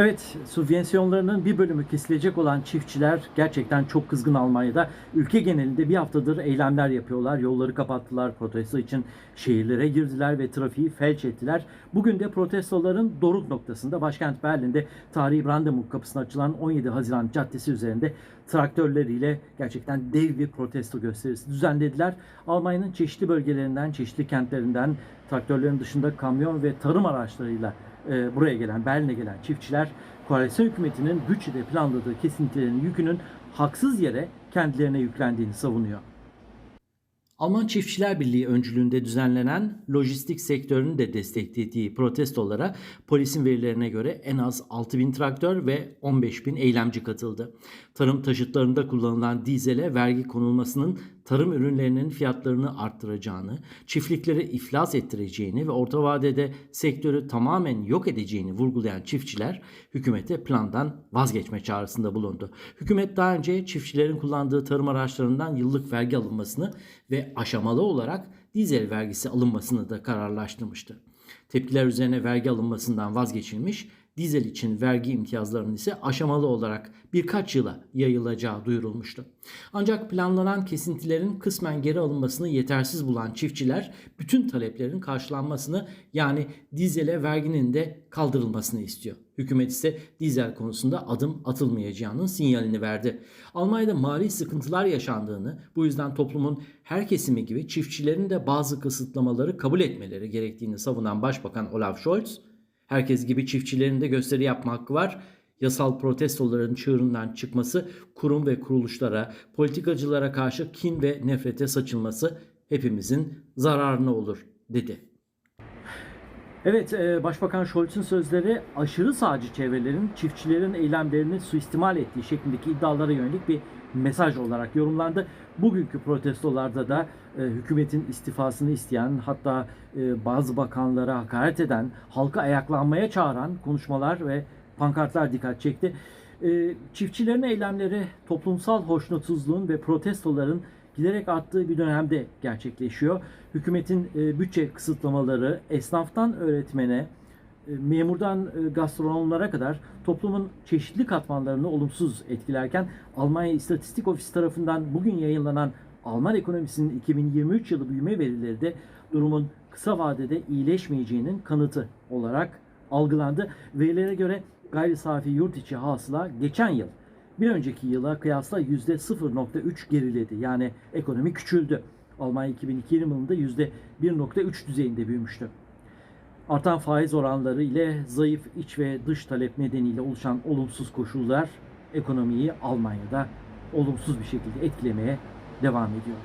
Evet, subvensiyonlarının bir bölümü kesilecek olan çiftçiler gerçekten çok kızgın Almanya'da. Ülke genelinde bir haftadır eylemler yapıyorlar. Yolları kapattılar protesto için. Şehirlere girdiler ve trafiği felç ettiler. Bugün de protestoların doruk noktasında başkent Berlin'de tarihi Brandenburg kapısına açılan 17 Haziran Caddesi üzerinde traktörleriyle gerçekten dev bir protesto gösterisi düzenlediler. Almanya'nın çeşitli bölgelerinden, çeşitli kentlerinden traktörlerin dışında kamyon ve tarım araçlarıyla e, buraya gelen, Berlin'e gelen çiftçiler koalisyon hükümetinin bütçede planladığı kesintilerin yükünün haksız yere kendilerine yüklendiğini savunuyor. Alman Çiftçiler Birliği öncülüğünde düzenlenen lojistik sektörünü de desteklediği protestolara polisin verilerine göre en az 6000 traktör ve 15000 eylemci katıldı. Tarım taşıtlarında kullanılan dizele vergi konulmasının tarım ürünlerinin fiyatlarını arttıracağını, çiftlikleri iflas ettireceğini ve orta vadede sektörü tamamen yok edeceğini vurgulayan çiftçiler hükümete plandan vazgeçme çağrısında bulundu. Hükümet daha önce çiftçilerin kullandığı tarım araçlarından yıllık vergi alınmasını ve aşamalı olarak dizel vergisi alınmasını da kararlaştırmıştı. Tepkiler üzerine vergi alınmasından vazgeçilmiş, dizel için vergi imtiyazlarının ise aşamalı olarak birkaç yıla yayılacağı duyurulmuştu. Ancak planlanan kesintilerin kısmen geri alınmasını yetersiz bulan çiftçiler bütün taleplerin karşılanmasını yani dizele verginin de kaldırılmasını istiyor. Hükümet ise dizel konusunda adım atılmayacağının sinyalini verdi. Almanya'da mali sıkıntılar yaşandığını, bu yüzden toplumun her kesimi gibi çiftçilerin de bazı kısıtlamaları kabul etmeleri gerektiğini savunan Başbakan Olaf Scholz, herkes gibi çiftçilerin de gösteri yapma hakkı var. Yasal protestoların çığırından çıkması, kurum ve kuruluşlara, politikacılara karşı kin ve nefrete saçılması hepimizin zararına olur, dedi. Evet, e, Başbakan Scholz'un sözleri aşırı sağcı çevrelerin çiftçilerin eylemlerini suistimal ettiği şeklindeki iddialara yönelik bir mesaj olarak yorumlandı. Bugünkü protestolarda da e, hükümetin istifasını isteyen hatta e, bazı bakanlara hakaret eden, halka ayaklanmaya çağıran konuşmalar ve pankartlar dikkat çekti. E, çiftçilerin eylemleri toplumsal hoşnutsuzluğun ve protestoların giderek arttığı bir dönemde gerçekleşiyor. Hükümetin e, bütçe kısıtlamaları esnaftan öğretmene, memurdan e, gastronomlara kadar toplumun çeşitli katmanlarını olumsuz etkilerken Almanya İstatistik Ofisi tarafından bugün yayınlanan Alman ekonomisinin 2023 yılı büyüme verileri de durumun kısa vadede iyileşmeyeceğinin kanıtı olarak algılandı. Verilere göre gayri safi yurt içi hasıla geçen yıl bir önceki yıla kıyasla %0.3 geriledi. Yani ekonomi küçüldü. Almanya 2002 yılında %1.3 düzeyinde büyümüştü. Artan faiz oranları ile zayıf iç ve dış talep nedeniyle oluşan olumsuz koşullar ekonomiyi Almanya'da olumsuz bir şekilde etkilemeye devam ediyor.